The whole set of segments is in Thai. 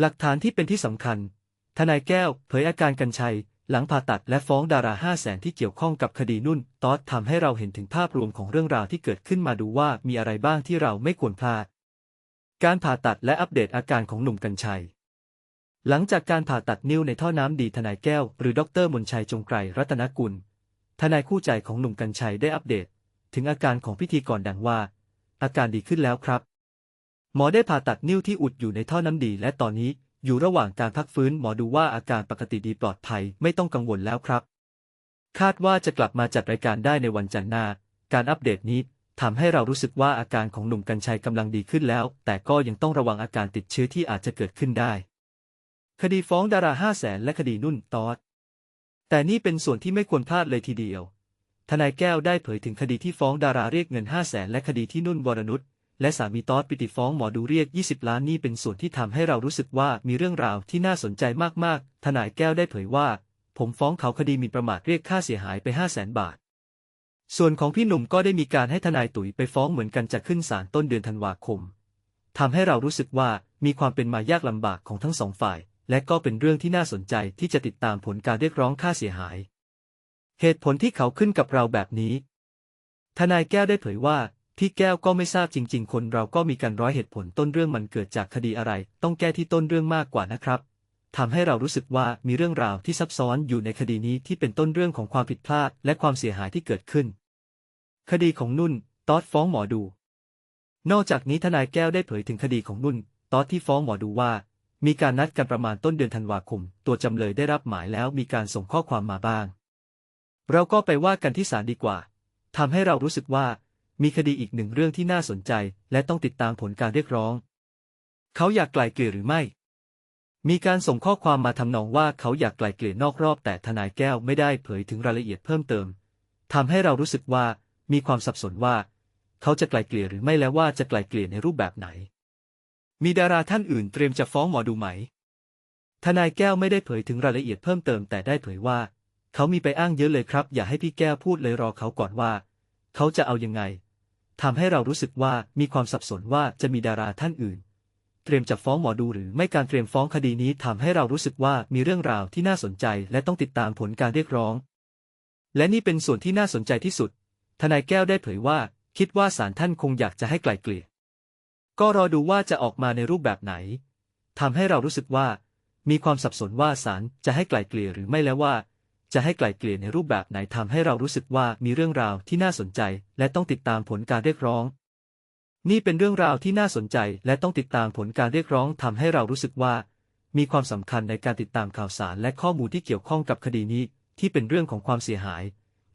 หลักฐานที่เป็นที่สำคัญ ทนายแก้ว เผยอาการกัญชัย หลังผ่าตัดและฟ้องดาราห้าแสนที่เกี่ยวข้องกับคดีนุ่นตอสทำให้เราเห็นถึงภาพรวมของเรื่องราวที่เกิดขึ้นมาดูว่ามีอะไรบ้างที่เราไม่ควรพลาด การผ่าตัดและอัปเดตอาการของหนุ่มกัญชัย หลังจากการผ่าตัดนิ้วในท่อน้ำดีทนายแก้ว หรือดรมนชัยจงไกรรัตนกุล ทนายคู่ใจของหนุ่มกัญชัยได้อัปเดต ถึงอาการของพิธีกรดังว่า อาการดีขึ้นแล้วครับ หมอได้ผ่าตัดนิ้วที่อุดอยู่ในท่อน้ำดี และตอนนี้อยู่ระหว่างการพักฟื้นหมอดูว่าอาการปกติดีปลอดภัยไม่ต้องกังวลแล้วครับ คาดว่าจะกลับมาจัดรายการได้ในวันจันทร์หน้า การอัปเดตนี้ทำให้เรารู้สึกว่าอาการของหนุ่มกัญชัยกำลังดีขึ้นแล้ว แต่ก็ยังต้องระวังอาการติดเชื้อที่อาจจะเกิดขึ้นได้ คดีฟ้องดาราห้าแสนและคดีนุ่นตอด แต่นี่เป็นส่วนที่ไม่ควรพลาดเลยทีเดียว ทนายแก้วได้เผยถึงคดีที่ฟ้องดาราเรียกเงินห้าแสนและคดีที่นุ่นวรนุช และสามีตอสปิติฟ้องหมอดูเรียก 20 ล้านนี่เป็นส่วนที่ทำให้เรารู้สึกว่ามีเรื่องราวที่น่าสนใจมากๆ ทนายแก้วได้เผยว่า ผมฟ้องเขาคดีหมีประมาทเรียกค่าเสียหายไป 5 0 0แสนบาท ส่วนของพี่หนุ่มก็ได้มีการให้ทนายตุ๋ยไปฟ้องเหมือนกันจะขึ้นศาลต้นเดือนธันวาคมทำให้เรารู้สึกว่ามีความเป็นมายากลำบากของทั้งสองฝ่าย และก็เป็นเรื่องที่น่าสนใจที่จะติดตามผลการเรียกร้องค่าเสียหาย เหตุผลที่เขาขึ้นกับเราแบบนี้ ทนายแก้วได้เผยว่า พี่แก้วก็ไม่ทราบจริง ๆ คนเราก็มีการร้อยเหตุผลต้นเรื่องมันเกิดจากคดีอะไร ต้องแก้ที่ต้นเรื่องมากกว่านะครับทำให้เรารู้สึกว่ามีเรื่องราวที่ซับซ้อนอยู่ในคดีนี้ที่เป็นต้นเรื่องของความผิดพลาด และความเสียหายที่เกิดขึ้น คดีของนุ่นตอดฟ้องหมอดู นอกจากนี้ทนายแก้วได้เผยถึงคดีของนุ่นตอดที่ฟ้องหมอดูว่า มีการนัดกันประมาณต้นเดือนธันวาคม ตัวจำเลยได้รับหมายแล้วมีการส่งข้อความมาบ้าง เราก็ไปว่ากันที่ศาลดีกว่าทำให้เรารู้สึกว่า มีคดีอีกหนึ่งเรื่องที่น่าสนใจ และต้องติดตามผลการเรียกร้อง เขาอยากไกลเกลี่ยหรือไม่ มีการส่งข้อความมาทำนองว่าเขาอยากไกลเกลี่ยนอกรอบ แต่ทนายแก้วไม่ได้เผยถึงรายละเอียดเพิ่มเติมทำให้เรารู้สึกว่ามีความสับสนว่า เขาจะไกลเกลี่ยหรือไม่และว่าจะไกลเกลี่ยในรูปแบบไหน มีดาราท่านอื่นเตรียมจะฟ้องหมอดูไหม ทนายแก้วไม่ได้เผยถึงรายละเอียดเพิ่มเติมแต่ได้เผยว่า เขามีไปอ้างเยอะเลยครับ อย่าให้พี่แก้วพูดเลยรอเขาก่อนว่า เขาจะเอายังไงทำให้เรารู้สึกว่ามีความสับสนว่าจะมีดาราท่านอื่น เตรียมจะฟ้องหมอดูหรือไม่การเตรียมฟ้องคดีนี้ทำให้เรารู้สึกว่ามีเรื่องราวที่น่าสนใจและต้องติดตามผลการเรียกร้อง และนี่เป็นส่วนที่น่าสนใจที่สุด ทนายแก้วได้เผยว่า คิดว่าศาลท่านคงอยากจะให้ไกลเกลี่ยก็รอดูว่าจะออกมาในรูปแบบไหนทำให้เรารู้สึกว่า มีความสับสนว่าศาลจะให้ไกลเกลี่ยหรือไม่แล้วว่า จะให้ไกลเกลี่ยในรูปแบบไหนทำให้เรารู้สึกว่ามีเรื่องราวที่น่าสนใจ และต้องติดตามผลการเรียกร้อง นี่เป็นเรื่องราวที่น่าสนใจ และต้องติดตามผลการเรียกร้องทำให้เรารู้สึกว่า มีความสำคัญในการติดตามข่าวสารและข้อมูลที่เกี่ยวข้องกับคดีนี้ ที่เป็นเรื่องของความเสียหาย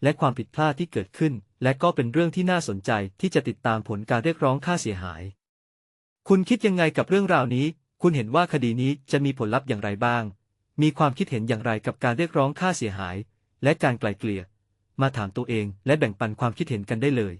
และความผิดพลาดที่เกิดขึ้น และก็เป็นเรื่องที่น่าสนใจที่จะติดตามผลการเรียกร้องค่าเสียหาย คุณคิดยังไงกับเรื่องราวนี้ คุณเห็นว่าคดีนี้จะมีผลลัพธ์อย่างไรบ้าง มีความคิดเห็นอย่างไรกับการเรียกร้องค่าเสียหาย และการไกล่เกลี่ย มาถามตัวเองและแบ่งปันความคิดเห็นกันได้เลย